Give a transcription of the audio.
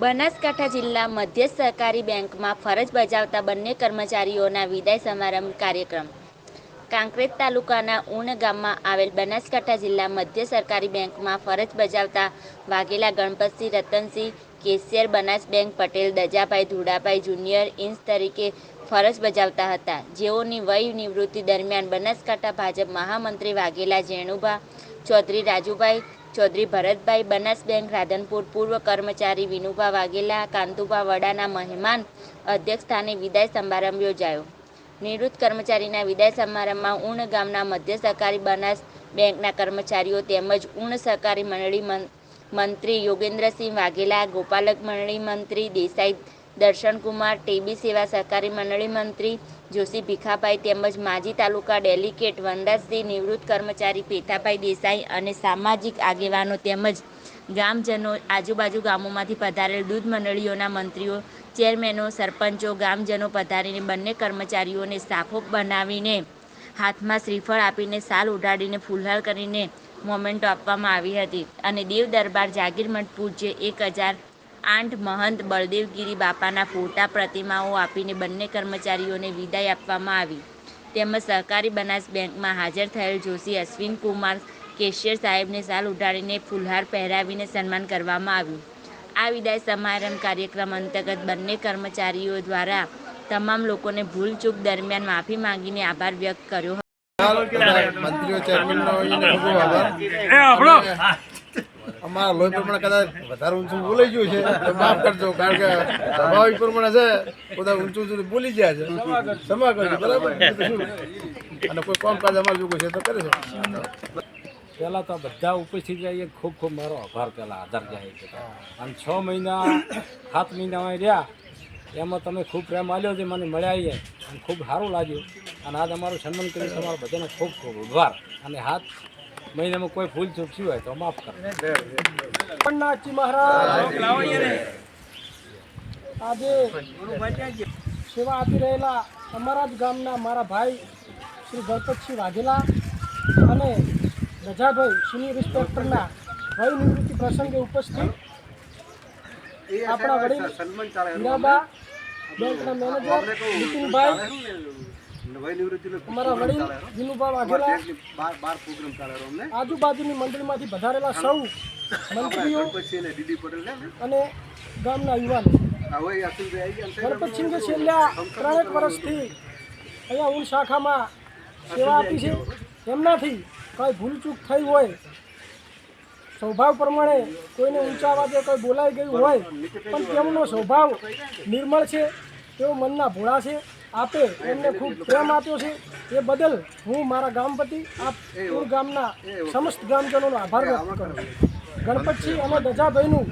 બનાસકાંઠા જિલ્લા મધ્ય સહકારી બેંકમાં ફરજ બજાવતા બંને કર્મચારીઓના વિદાય સમારંભ કાર્યક્રમ. કાંકરેજ તાલુકાના ઉણ ગામમાં આવેલ બનાસકાંઠા જિલ્લા મધ્ય સરકારી બેંકમાં ફરજ બજાવતા Vaghela Ganpatsinh Ratansinh, cashier Banas bank Patel, Dajabhai Dhudabhai junior ઇન્સ તરીકે ફરજ બજાવતા હતા. જેઓની વય નિવૃત્તિ દરમિયાન બનાસકાંઠા ભાજપ મહામંત્રી વાઘેલા જેણુભા ચૌધરી રાજુભાઈ ચૌધરી ભરતભાઈ બનાસ બેંક રાધનપુર પૂર્વ કર્મચારી વિનુભા વાઘેલા, કાંતુભા વડાના મહેમાન અધ્યક્ષ સ્થાને વિદાય સમારંભ યોજાયો. નિવૃત્ત કર્મચારીના વિદાય સમારંભમાં ઉણ ગામના મધ્ય સહકારી બનાસ બેંકના કર્મચારીઓ તેમજ ઉણ સહકારી મંડળી મંત્રી યોગેન્દ્રસિંહ વાઘેલા, ગોપાલક મંડળી મંત્રી દેસાઈ દર્શનકુમાર ટીબી સેવા સહકારી મંડળી મંત્રી જોશી ભીખાભાઈ તેમજ માજી તાલુકા ડેલિકેટ વનરાજસિંહ, નિવૃત્ત કર્મચારી પેથાભાઈ દેસાઈ અને સામાજિક આગેવાનો તેમજ ગામજનો આજુબાજુ ગામોમાંથી પધારેલ દૂધ મંડળીઓના મંત્રીઓ, ચેરમેનો, સરપંચો, ગામજનો પધારીને બંને કર્મચારીઓને સાફો બનાવીને હાથમાં શ્રીફળ આપીને સાલ ઉડાડીને ફૂલહાર કરીને મોમેન્ટો આપવામાં આવી હતી. અને દેવ દરબાર જાગીરમઠ પૂજ્ય એક હજાર આઠ મહંત બળદેવગીરી બાપાના ફોટા પ્રતિમાઓ આપીને બંને કર્મચારીઓને વિદાય આપવામાં આવી. તેમજ સહકારી બનાસ બેંકમાં હાજર થયેલ જોશી અશ્વિન કુમાર કેશિયર સાહેબને સાલ ઉડાડીને ફુલહાર પહેરાવીને સન્માન કરવામાં આવ્યું. આ વિદાય સમારંભ કાર્યક્રમ અંતર્ગત બંને કર્મચારીઓ દ્વારા તમામ લોકોને ભૂલચૂક દરમિયાન માફી માંગીને આભાર વ્યક્ત કર્યો હતો. મંત્રીઓ ચેરમેનનો ખૂબ આભાર. અમારા લોહી પ્રમાણે કદાચ વધારે ઊંચું બોલાઈ ગયું છે, તો માફ કરજો, કારણ કે સ્વાભાવિક પ્રમાણે છે, બધા ઊંચું ઊંચું બોલી ગયા છે. ક્ષમા કરજો, બરાબર? અને કોઈ કામકાજ અમારે જોવું છે તો કરે છે. પહેલાં તો બધા ઉપસ્થિત રહીએ ખૂબ ખૂબ મારો આભાર પહેલાં આધાર જાય અને છ મહિના, સાત મહિના અહીં રહ્યા, એમાં તમે ખૂબ પ્રેમ આવ્યો છે, મને મળ્યા છે, અને ખૂબ સારું લાગ્યું. અને આજ અમારું સન્માન કર્યું તમારા બધાને ખૂબ ખૂબ આભાર. અને હાથ મહિનામાં કોઈ ભૂલ ચૂક થયું હોય તો માફ કરો. નાથજી મહારાજ. આજે સેવા આપી રહેલા અમારા જ ગામના મારા ભાઈ શ્રી ગણપતસિંહ વાઘેલા અને રજાભાઈ સિનિયર ઇન્સ્પેક્ટરના વય નિવૃત્તિ પ્રસંગે ઉપસ્થિત આપણા વડીલ હીરાબા બેંકના મેનેજર નીતિનભાઈ અમારા વડીલ વાઘેલા. આજુબાજુની મંડળીમાંથી વધારેલા સૌ મંત્રીઓ અને ગામના યુવાન. ગણપતસિંહે છેલ્લા ત્રણેક વર્ષથી અહીંયા ઊન શાખામાં સેવા આપી છે. એમનાથી કાંઈ ભૂલચૂક થઈ હોય સ્વભાવ પ્રમાણે કોઈને ઊંચા વાગે કોઈ બોલાઈ ગયું હોય પણ તેમનો સ્વભાવ નિર્મળ છે તેઓ મનના ભોળા છે. આપે, એમને ખૂબ પ્રેમ આપ્યો છે. એ બદલ હું મારા ગામ વતી આ ગામના સમસ્ત ગ્રામજનોનો આભાર વ્યક્ત કરું ગણપતસિંહ અને દજાભાઈનું